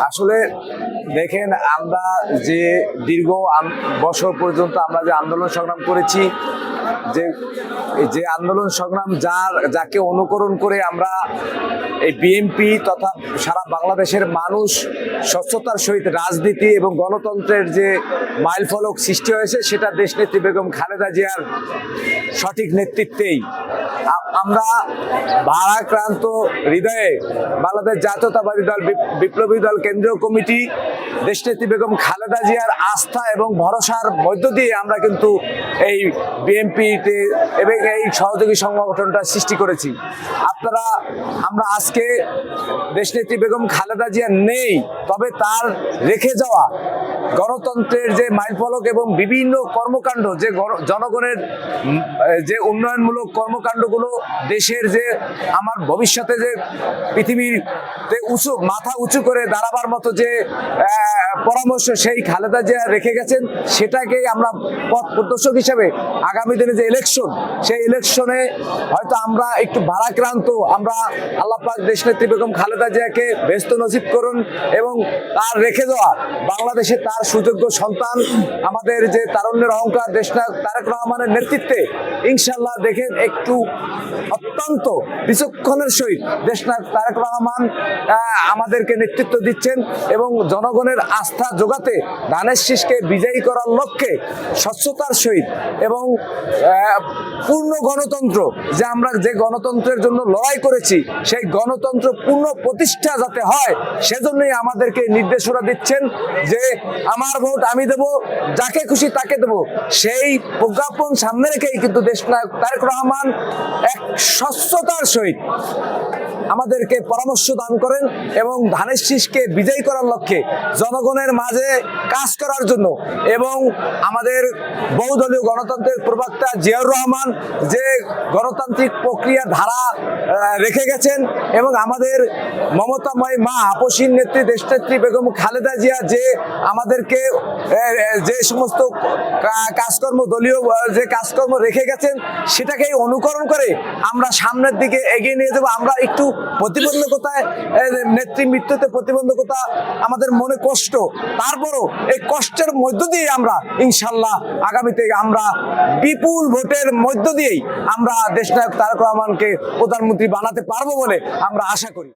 আসলে দেখেন আমরা যে দীর্ঘ বছর পর্যন্ত আমরা যে আন্দোলন সংগ্রাম করেছি যে যে আন্দোলন সংগ্রাম যার, যাকে অনুকরণ করে আমরা এই বিএনপি তথা সারা বাংলাদেশের মানুষ স্বচ্ছতার সহিত রাজনীতি এবং গণতন্ত্রের যে মাইলফলক সৃষ্টি হয়েছে, সেটা দেশনেত্রী বেগম খালেদা জিয়ার সঠিক নেতৃত্বেই। আমরা ভারাক্রান্ত হৃদয়ে বাংলাদেশ জাতীয়তাবাদী দল বিপ- বিপ্লবী দল, কেন্দ্রীয় কমিটি, দেশনেত্রী বেগম খালেদা জিয়ার আস্থা এবং ভরসার মধ্য দিয়ে আমরা কিন্তু এই বিএনপিতে এবং এই সহযোগী সংগঠনটা সৃষ্টি করেছি। আপনারা, আমরা আজকে দেশনেত্রী বেগম খালেদা জিয়া নেই, তবে তার রেখে যাওয়া গণতন্ত্রের যে মাইলফলক এবং বিভিন্ন কর্মকাণ্ড, যে জনগণের যে উন্নয়নমূলক কর্মকাণ্ডগুলো দেশের যে আমার ভবিষ্যতে যে পৃথিবীতে উঁচু, মাথা উঁচু করে দাঁড়াবার মতো যে পরামর্শ সেই খালেদা জিয়া রেখে গেছেন, সেটাকেই আমরা পথ প্রদর্শক হিসেবে আগামী দিনে যে ইলেকশন সেই ইলেকশনে হয়তো আমরা একটু ভারাক্রান্ত, আমরা আল্লাহ পাক দেশনেত্রী বেগম খালেদা জিয়াকে ব্যস্ত নসিব করুন এবং তার রেখে দেওয়া, বাংলাদেশে তার সুযোগ্য সন্তান, আমাদের যে তারুণ্যের অহংকার, দেশনায়ক তারেক রহমানের নেতৃত্বে ইনশাল্লাহ দেখেন একটু অত্যন্ত বিচক্ষণের সহিত দেশনায়ক তারেক রহমান আমাদেরকে নেতৃত্ব দিচ্ছেন এবং জনগণের আস্থা যোগাতে ধানের শীষকে বিজয়ী করার লক্ষ্যে স্বচ্ছতার সহিত এবং পূর্ণ গণতন্ত্র যে আমরা যে গণতন্ত্রের জন্য লড়াই করেছি, সেই গণতন্ত্র পূর্ণ প্রতিষ্ঠা যাতে হয়, সেজন্যই আমাদেরকে নির্দেশনা দিচ্ছেন যে আমার ভোট আমি দেব, যাকে খুশি তাকে দেব। সেই প্রজ্ঞাপন সামনে রেখেই কিন্তু দেশনায়ক তারেক রহমান এক স্বচ্ছতার সহিত আমাদেরকে পরামর্শ দান করেন এবং ধানের শীষকে বিজয়ী করার লক্ষ্যে জনগণের মাঝে কাজ করার জন্য এবং আমাদের বহুদলীয় গণতন্ত্রের প্রবক্তা জিয়াউর রহমান যে গণতান্ত্রিক প্রক্রিয়া ধারা রেখে গেছেন এবং আমাদের মমতাময় মা আপসীন নেত্রী, দেশনেত্রী বেগম খালেদা জিয়া যে আমাদেরকে যে সমস্ত কাজকর্ম, দলীয় যে কাজকর্ম রেখে গেছেন, সেটাকেই অনুকরণ করে আমরা সামনের দিকে এগিয়ে নিয়ে যাব। আমরা একটু প্রতিবন্ধকতায় নেত্রী মৃত্যুতে প্রতিবন্ধকতা আমাদের মনে কষ্ট। তারপরও এই কষ্টের মধ্য দিয়ে আমরা ইনশাল্লাহ আগামীতে আমরা বিপুল ভোটের মধ্য দিয়েই আমরা দেশনায়ক তারক রহমানকে প্রধানমন্ত্রী বানাতে পারব বলে আমরা আশা করি।